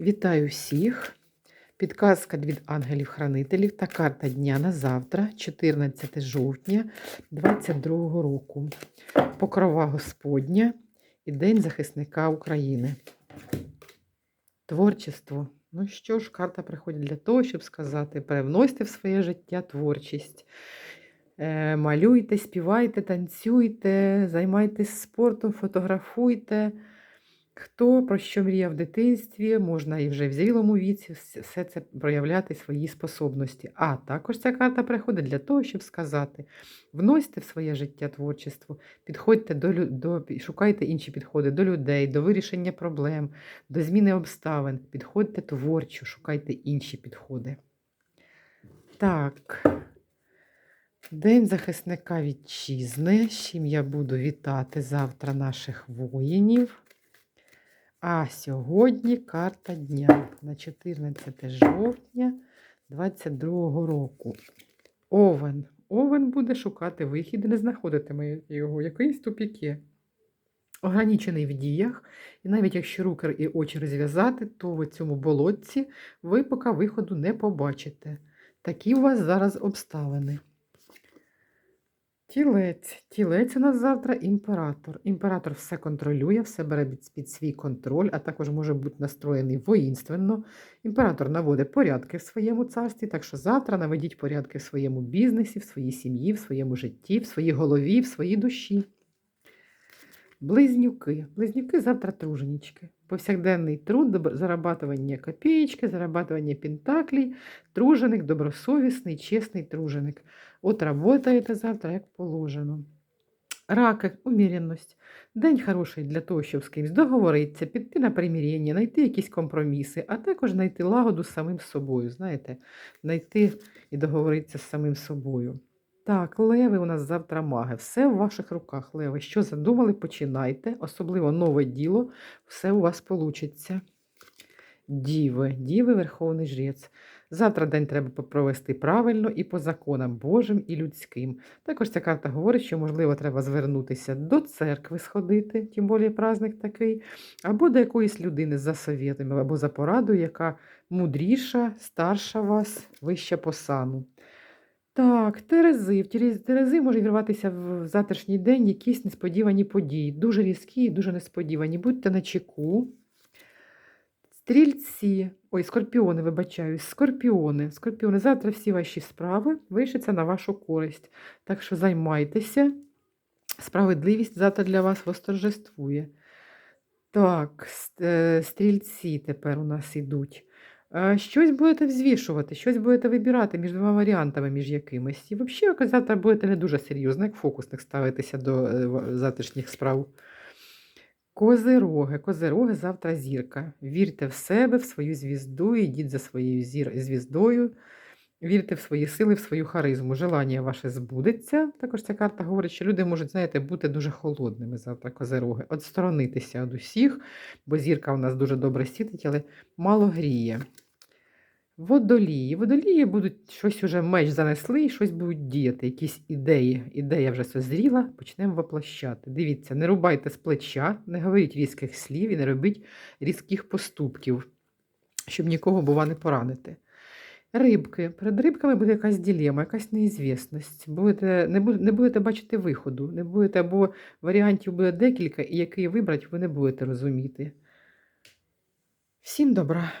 Вітаю всіх! Підказка від ангелів-хранителів та карта дня на завтра, 14 жовтня 2022 року. Покрова Господня і День захисника України. Творчество. Ну що ж, карта приходить для того, щоб сказати: перевносьте в своє життя творчість. Е, Малюйте, співайте, танцюйте, займайтесь спортом, фотографуйте. Хто про що мріяв в дитинстві, можна і вже в зрілому віці все це проявляти свої способності. А також ця карта приходить для того, щоб сказати: вносьте в своє життя творчество, підходьте до, до шукайте інші підходи до людей, до вирішення проблем, до зміни обставин. Підходьте творчо, шукайте інші підходи. Так. День захисника вітчизни, з чим я буду вітати завтра наших воїнів. А сьогодні карта дня на 14 жовтня 22 року. Овен. Овен буде шукати вихід не знаходитиме його. Якийсь тупіки. Ограничений в діях, і навіть якщо руки і очі розв'язати, то в цьому болотці ви поки виходу не побачите. Такі у вас зараз обставини. Тілець. Тілець у нас завтра імператор. Імператор все контролює, все бере під, свій контроль, а також може бути настроєний воїнственно. Імператор наводить порядки в своєму царстві, так що завтра наведіть порядки в своєму бізнесі, в своїй сім'ї, в своєму житті, в своїй голові, в своїй душі. Близнюки. Близнюки завтра труженічки. Повсякденний труд, зарабатування копієчки, зарабатування пентаклей, труженик, добросовісний, чесний труженик. От работаєте завтра, як положено. Раки, уміряність. День хороший для того, щоб з кимось договоритися, піти на примирення, знайти якісь компроміси, а також знайти лагоду з самим собою. Знаєте, знайти і договоритися з самим собою. Так, леви у нас завтра маги. Все в ваших руках, леви. Що задумали, починайте. Особливо нове діло, все у вас получиться. Діви, діви, Верховний Жрець. Завтра день треба провести правильно і по законам Божим і людським. Також ця карта говорить, що, можливо, треба звернутися до церкви сходити, тим більше праздник такий, або до якоїсь людини за совєтами, або за порадою, яка мудріша, старша вас, вища по сану. Так, Терези. В Терези- можуть вірватися в завтрашній день якісь несподівані події. Дуже різкі і дуже несподівані. Будьте на чеку. Стрільці, ой, скорпіони, вибачаюсь, скорпіони. Скорпіони, завтра всі ваші справи вирішаться на вашу користь. Так що займайтеся. Справедливість завтра для вас восторжествує. Так, е, стрільці тепер у нас ідуть. Е, Щось будете взвішувати, щось будете вибирати між двома варіантами, між якимись. І взагалі, завтра будете не дуже серйозно, як фокусник ставитися до е, завтрашніх справ. Козироги. Козироги завтра зірка. Вірте в себе, в свою звізду, йдіть за своєю звіздою. Вірте в свої сили, в свою харизму. Желання ваше збудеться. Також ця карта говорить, що люди можуть, знаєте, бути дуже холодними завтра, козироги. Отсторонитися від усіх, бо зірка у нас дуже добре світить, але мало гріє. Водолії. Водолії будуть щось уже меч занесли і щось будуть діяти, якісь ідеї. Ідея вже созріла, почнемо воплощати. Дивіться, не рубайте з плеча, не говоріть різких слів і не робіть різких поступків, щоб нікого, бува, не поранити. Рибки. Перед рибками буде якась ділема, якась неізвісність. Будете, не, не будете бачити виходу, не будете, або варіантів буде декілька, і який вибрати, ви не будете розуміти. Всім добра!